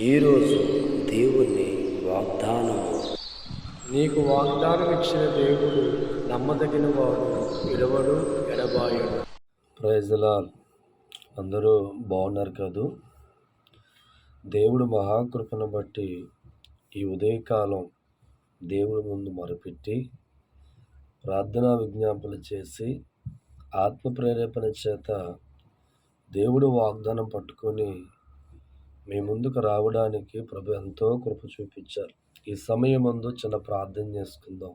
ఈరోజు దేవుని వాగ్దానము. నీకు వాగ్దానం ఇచ్చిన దేవుడు నమ్మదగిన వాడు విడవడు ఎడబాయడు. ప్రైజ్లా అందరూ బాగున్నారు కదూ? దేవుడు మహాకృపను బట్టి ఈ ఉదయకాలం దేవుడి ముందు మొరపెట్టి ప్రార్థనా విజ్ఞాపన చేసి ఆత్మ ప్రేరేపణ చేత దేవుడు వాగ్దానం పట్టుకొని మీ ముందుకు రావడానికి ప్రభు ఎంతో కృప చూపించారు. ఈ సమయం ముందు చిన్న ప్రార్థన చేసుకుందాం.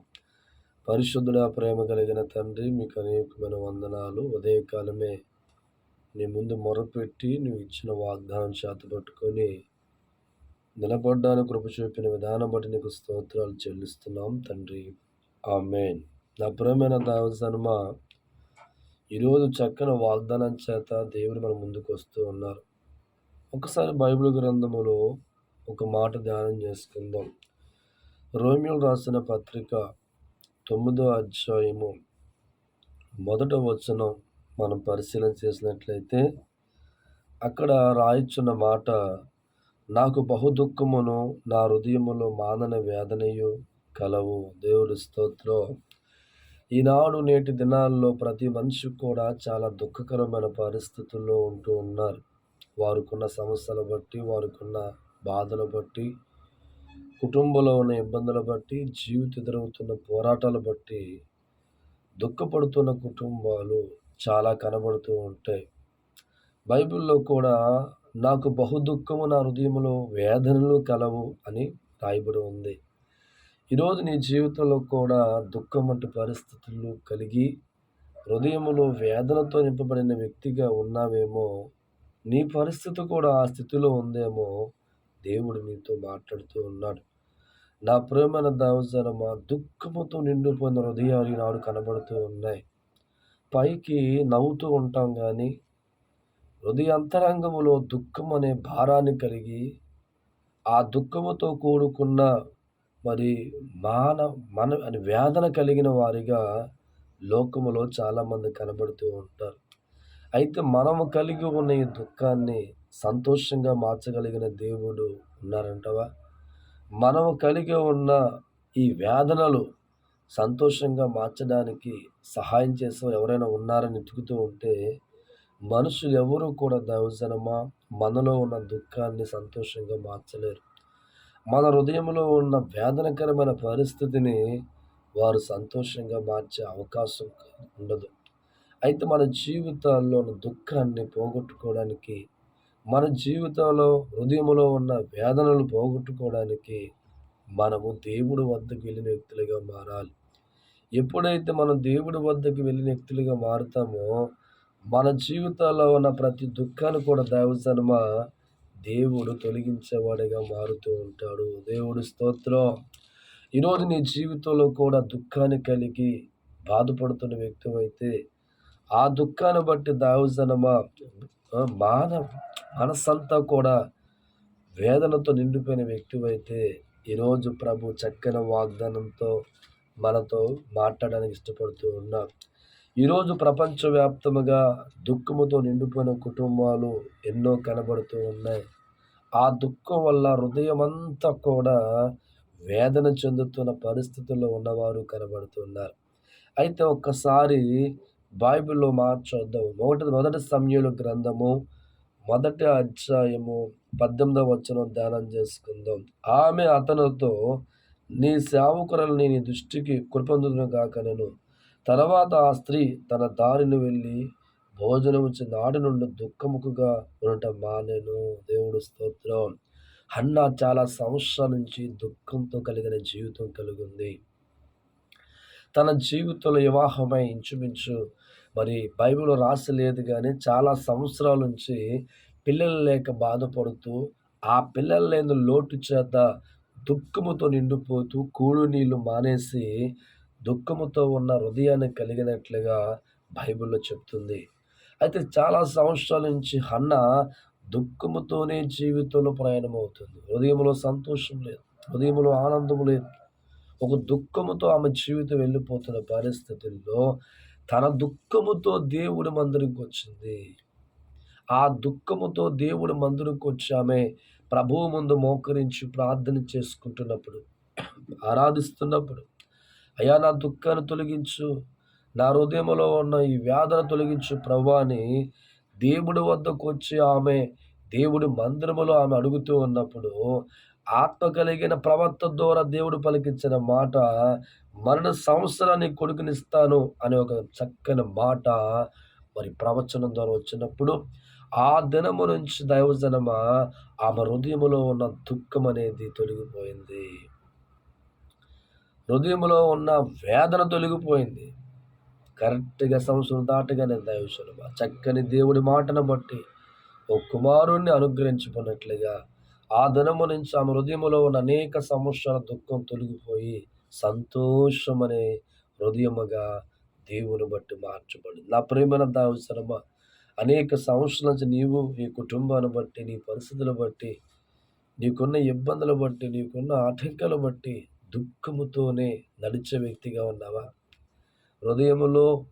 పరిశుద్ధుడ ప్రేమ కలిగిన తండ్రి మీకు అనేకమైన వందనాలు. ఉదయకాలమే నీ ముందు మొరపెట్టి నువ్వు ఇచ్చిన వాగ్దానం చేత పట్టుకొని నిలబడ్డానికి కృప చూపిన విధానం బట్టి నీకు స్తోత్రాలు చెల్లిస్తున్నాం తండ్రి. ఆమెన్. నా ప్రేమైన దావసనమ ఈరోజు చక్కని వాగ్దానం చేత దేవుడు మన ముందుకు వస్తూ ఉన్నారు. ఒకసారి బైబిల్ గ్రంథములో ఒక మాట ధ్యానం చేసుకుందాం. రోమియోలు రాసిన పత్రిక తొమ్మిదో అధ్యాయము మొదట వచనం మనం పరిశీలన చేసినట్లయితే అక్కడ రాయిచున్న మాట నాకు బహు దుఃఖమును నా హృదయములో మానన వేదనయు కలవు. దేవుడి స్తోత్రం. ఈనాడు నేటి దినాల్లో ప్రతి మనిషి కూడా చాలా దుఃఖకరమైన పరిస్థితుల్లో ఉంటూ ఉన్నారు. వారికున్న సమస్యలు బట్టి వారికున్న బాధలు బట్టి కుటుంబంలో ఉన్న ఇబ్బందులు బట్టి జీవిత ఎదురవుతున్న పోరాటాలు బట్టి దుఃఖపడుతున్న కుటుంబాలు చాలా కనబడుతూ ఉంటాయి. బైబిల్లో కూడా నాకు బహు దుఃఖము నా హృదయంలో వేదనలు కలవు అని రాయబడి ఉంది. ఈరోజు నీ జీవితంలో కూడా దుఃఖం వంటి పరిస్థితులు కలిగి హృదయములో వేదనతో నింపబడిన వ్యక్తిగా ఉన్నావేమో నీ పరిస్థితి కూడా ఆ స్థితిలో ఉందేమో దేవుడు నీతో మాట్లాడుతూ ఉన్నాడు. నా ప్రేమైన దావజనమా దుఃఖముతో నిండిపోయిన హృదయాలు ఈనాడు కనబడుతూ ఉన్నాయి. పైకి నవ్వుతూ ఉంటాం కానీ హృదయ అంతరంగములో దుఃఖం అనే భారాన్ని కలిగి ఆ దుఃఖముతో కూడుకున్న మరి మాన మన అని వేదన కలిగిన వారిగా లోకములో చాలామంది కనబడుతూ ఉంటారు. అయితే మనము కలిగి ఉన్న ఈ దుఃఖాన్ని సంతోషంగా మార్చగలిగిన దేవుడు ఉన్నారంటవా? మనము కలిగి ఉన్న ఈ వేదనలు సంతోషంగా మార్చడానికి సహాయం చేసే ఎవరైనా ఉన్నారని వెతుకుతూ ఉంటే మనుషులు ఎవరు కూడా దైవజనమా? మనలో ఉన్న దుఃఖాన్ని సంతోషంగా మార్చలేరు. మన హృదయంలో ఉన్న వేదనకరమైన పరిస్థితిని వారు సంతోషంగా మార్చే అవకాశం ఉండదు. అయితే మన జీవితాల్లో ఉన్న దుఃఖాన్ని పోగొట్టుకోవడానికి మన జీవితంలో హృదయంలో ఉన్న వేదనలు పోగొట్టుకోవడానికి మనము దేవుడి వద్దకు వెళ్ళిన వ్యక్తులుగా మారాలి. ఎప్పుడైతే మనం దేవుడి వద్దకు వెళ్ళిన వ్యక్తులుగా మారుతామో మన జీవితాల్లో ఉన్న ప్రతి దుఃఖాన్ని కూడా దైవజనమ దేవుడు తొలగించేవాడిగా మారుతూ ఉంటాడు. దేవుడు స్తోత్రం. ఈరోజు నీ జీవితంలో కూడా దుఃఖాన్ని కలిగి బాధపడుతున్న వ్యక్తి అయితే ఆ దుఃఖాన్ని బట్టి దావుజనమ మాన మనసంతా కూడా వేదనతో నిండిపోయిన వ్యక్తి అయితే ఈరోజు ప్రభు చక్కని వాగ్దానంతో మనతో మాట్లాడడానికి ఇష్టపడుతూ ఉన్నాం. ఈరోజు ప్రపంచవ్యాప్తముగా దుఃఖముతో నిండిపోయిన కుటుంబాలు ఎన్నో కనబడుతూ ఉన్నాయి. ఆ దుఃఖం వల్ల హృదయం అంతా కూడా వేదన చెందుతున్న పరిస్థితుల్లో ఉన్నవారు కనబడుతున్నారు. అయితే ఒక్కసారి బైబిల్లో మార్చొద్దాం మొదటి మొదటి సమయంలో గ్రంథము మొదటి అధ్యాయము పద్దెనిమిదవ వచ్చిన ధ్యానం చేసుకుందాం. ఆమె అతనితో నీ సేవకురలు నీ దృష్టికి కృపందును కాక నేను. తర్వాత ఆ స్త్రీ తన దారిని వెళ్ళి భోజనం నాటి నుండి దుఃఖముఖగా ఉండటం మానేను. దేవుడు స్తోత్రం. అన్న చాలా సంవత్సరాల నుంచి దుఃఖంతో కలిగిన జీవితం కలిగింది తన జీవితంలో వివాహమై ఇంచుమించు మరి బైబిల్ రాసలేదు కానీ చాలా సంవత్సరాల నుంచి పిల్లలు లేక బాధపడుతూ ఆ పిల్లలు లేని లోటు చేత దుఃఖముతో నిండిపోతూ కూడు నీళ్ళు మానేసి దుఃఖముతో ఉన్న హృదయాన్ని కలిగినట్లుగా బైబిల్లో చెప్తుంది. అయితే చాలా సంవత్సరాల నుంచి హన్న దుఃఖముతోనే జీవితంలో ప్రయాణం అవుతుంది హృదయంలో సంతోషం లేదు హృదయంలో ఆనందం లేదు. ఒక దుఃఖముతో ఆమె జీవితం వెళ్ళిపోతున్న పరిస్థితుల్లో తన దుఃఖముతో దేవుడి మందిరికి వచ్చింది. ఆ దుఃఖముతో దేవుడి మందిరికి వచ్చి ఆమె ప్రభువు ముందు మోకరించి ప్రార్థన చేసుకుంటున్నప్పుడు ఆరాధిస్తున్నప్పుడు అయ్యా నా దుఃఖాన్ని తొలగించు నా హృదయంలో ఉన్న ఈ వ్యాధన తొలగించు ప్రభు అని దేవుడి వద్దకు వచ్చి ఆమె దేవుడి మందిరములో ఆమె అడుగుతూ ఉన్నప్పుడు ఆత్మ కలిగిన ప్రవర్త ద్వారా దేవుడు పలికించిన మాట మరణ సంవత్సరాన్ని కొడుకునిస్తాను అనే ఒక చక్కని మాట మరి ప్రవచనం ద్వారా వచ్చినప్పుడు ఆ దినము నుంచి దైవజనమ ఆమె హృదయములో ఉన్న దుఃఖం అనేది తొలగిపోయింది. హృదయంలో ఉన్న వేదన తొలగిపోయింది. కరెక్ట్గా సంవత్సరం దాటగానే దైవజనమ చక్కని దేవుడి మాటను బట్టి ఓ కుమారుణ్ణి అనుగ్రహించుకున్నట్లుగా ఆ దినము నుంచి ఆమె హృదయంలో ఉన్న అనేక సంవత్సరాల దుఃఖం తొలగిపోయి సంతోషమనే హృదయముగా దేవుని బట్టి మార్చబడింది. నా ప్రేమన దావసరమ అనేక సంవత్సరాల నుంచి నీవు నీ కుటుంబాన్ని బట్టి నీ పరిస్థితులు బట్టి నీకున్న ఇబ్బందులు బట్టి నీకున్న ఆటంకాలు బట్టి దుఃఖముతోనే నడిచే వ్యక్తిగా ఉన్నావా? హృదయములో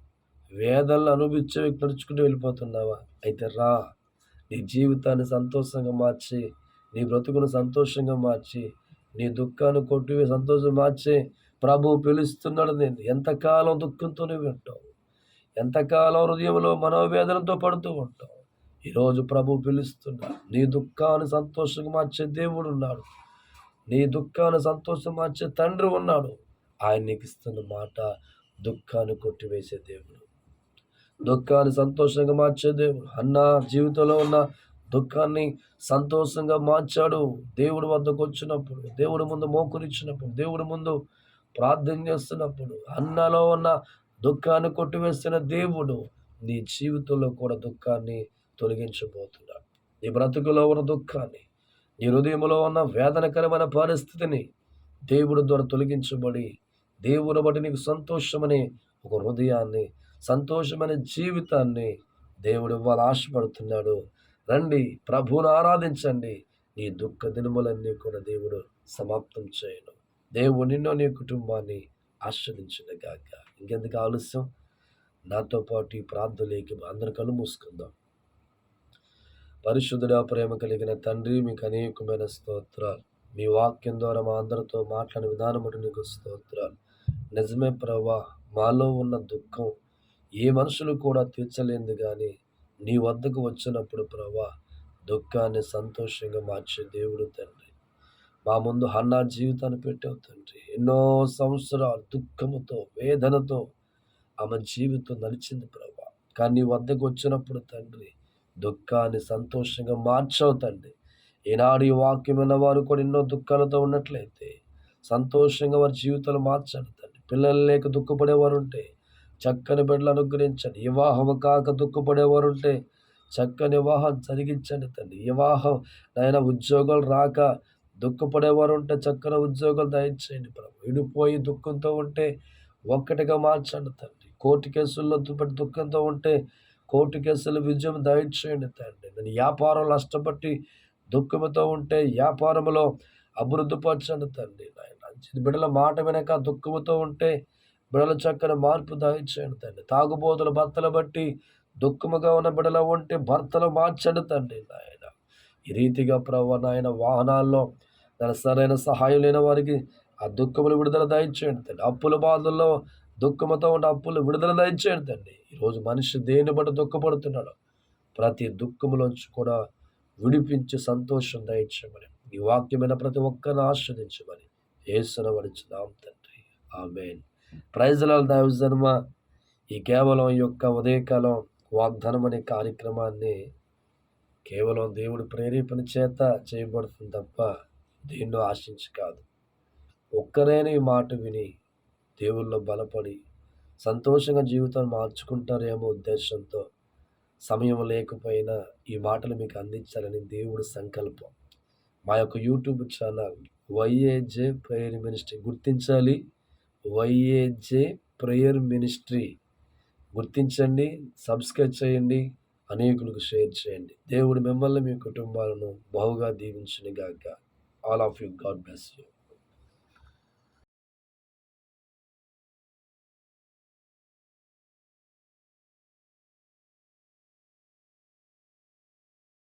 వేదనలు అనుభవించే వ్యక్తి నడుచుకుంటూ వెళ్ళిపోతున్నావా? అయితే రా నీ జీవితాన్ని సంతోషంగా మార్చి నీ బ్రతుకును సంతోషంగా మార్చి నీ దుఃఖాన్ని కొట్టివే సంతోషం మార్చే ప్రభు పిలుస్తున్నాడు నేను ఎంతకాలం దుఃఖంతోనే వింటావు. ఎంతకాలం హృదయంలో మనోవేదనతో పడుతూ ఉంటావు. ఈరోజు ప్రభు పిలుస్తున్నా నీ దుఃఖాన్ని సంతోషంగా మార్చే దేవుడు ఉన్నాడు. నీ దుఃఖాన్ని సంతోషం మార్చే తండ్రి ఉన్నాడు. ఆయన నీకు ఇస్తున్న మాట దుఃఖాన్ని కొట్టివేసే దేవుడు. దుఃఖాన్ని సంతోషంగా మార్చే దేవుడు. అన్న జీవితంలో ఉన్న దుఃఖాన్ని సంతోషంగా మార్చాడు. దేవుడి వద్దకు వచ్చినప్పుడు దేవుడి ముందు మోకరిచ్చినప్పుడు దేవుడి ముందు ప్రార్థన చేస్తున్నప్పుడు అన్నలో ఉన్న దుఃఖాన్ని కొట్టివేస్తున్న దేవుడు నీ జీవితంలో కూడా దుఃఖాన్ని తొలగించబోతున్నాడు. నీ బ్రతుకులో ఉన్న దుఃఖాన్ని నీ హృదయంలో ఉన్న వేదనకరమైన పరిస్థితిని దేవుడి ద్వారా తొలగించబడి దేవుని బట్టి నీకు సంతోషమనే ఒక హృదయాన్ని సంతోషమైన జీవితాన్ని దేవుడు ఇవ్వాలి ఆశపడుతున్నాడు. రండి ప్రభువును ఆరాధించండి. నీ దుఃఖ దినములన్నీ కూడా దేవుడు సమాప్తం చేయను. దేవుడు నిన్ను నీ కుటుంబాన్ని ఆస్వాదించిన గాక. ఇంకెందుకు ఆలస్యం? నాతో పాటు ఈ ప్రార్థనలోకి అందరి కళ్ళు మూసుకుందాం. పరిశుద్ధుడ ప్రేమ కలిగిన తండ్రి మీకు అనేకమైన స్తోత్రాలు. మీ వాక్యం ద్వారా మా అందరితో మాట్లాడిన విధానముడు నీకు స్తోత్రాలు. నిజమే ప్రభా మాలో ఉన్న దుఃఖం ఏ మనుషులు కూడా తీర్చలేదు కానీ నీ వద్దకు వచ్చినప్పుడు ప్రభా దుఃఖాన్ని సంతోషంగా మార్చే దేవుడు తండ్రి. మా ముందు హన్నా జీవితాన్ని పెట్టావు తండ్రి. ఎన్నో సంవత్సరాలు దుఃఖముతో వేదనతో ఆమె జీవితం నడిచింది ప్రభా. కానీ నీ వద్దకు వచ్చినప్పుడు తండ్రి దుఃఖాన్ని సంతోషంగా మార్చావు తండ్రి. ఈనాడు ఈ వాక్యమైన వారు కూడా ఎన్నో దుఃఖాలతో ఉన్నట్లయితే సంతోషంగా వారి జీవితాలు మార్చాడు తండ్రి. పిల్లలు లేక దుఃఖపడేవారు ఉంటే చక్కని బిడ్డలు అనుగ్రహించండి. వివాహం కాక దుఃఖపడేవారు ఉంటే చక్కని వివాహం జరిగించండి తండ్రి. వివాహం నాయన ఉద్యోగాలు రాక దుఃఖపడేవారు ఉంటే చక్కని ఉద్యోగాలు దయచేయండి ప్రభు. విడిపోయి దుఃఖంతో ఉంటే ఒక్కటిగా మార్చండి తండ్రి. కోర్టు కేసుల్లో దుప్పటి దుఃఖంతో ఉంటే కోర్టు కేసుల విజయం దయచేయండి తండ్రి. నేను వ్యాపారం నష్టపట్టి దుఃఖంతో ఉంటే వ్యాపారంలో అభివృద్ధి పరచండి తండ్రి నాయన. బిడ్డల మాట వెనక దుఃఖంతో ఉంటే బిడల చక్కని మార్పు దయచేయండి తండ్రి. తాగుబోతుల భర్తలు బట్టి దుఃఖముగా ఉన్న బిడల ఉంటే భర్తలు మార్చండి తండ్రి నాయన. ఈ రీతిగా ప్రభు నాయన వాహనాల్లో సరైన సహాయం లేని వారికి ఆ దుఃఖములు విడుదల దయచేయండి తండ్రి. అప్పుల బాధల్లో దుఃఖముతో ఉన్న అప్పులు విడుదల దయచేయండి తండ్రి. ఈరోజు మనిషి దేని బట్టి దుఃఖపడుతున్నాడు ప్రతి దుఃఖములోంచి కూడా విడిపించి సంతోషం దయచేయమని ఈ వాక్యమైన ప్రతి ఒక్కరిని ఆస్వాదించమని ఏసున తండ్రి. ఆమెన్. ప్రైజ్లాల దావిజన్మ ఈ కేవలం ఈ యొక్క ఉదయకాలం వాగ్దానం అనే కార్యక్రమాన్ని కేవలం దేవుడు ప్రేరేపణ చేత చేయబడుతుంది తప్ప దేన్నో ఆశించి కాదు. ఒక్కరైన ఈ మాట విని దేవుల్లో బలపడి సంతోషంగా జీవితాన్ని మార్చుకుంటారేమో ఉద్దేశంతో సమయం లేకపోయినా ఈ మాటలు మీకు అందించాలని దేవుడు సంకల్పం. మా యొక్క YouTube channel YAJ prayer ministry గుర్తించాలి. YAJ prayer ministry. గుర్తించండి సబ్స్క్రైబ్ చేయండి అనేకులకు షేర్ చేయండి. దేవుడు మిమ్మల్ని మీ కుటుంబాలను బహుగా దీవించునిగాక. All of you God bless you.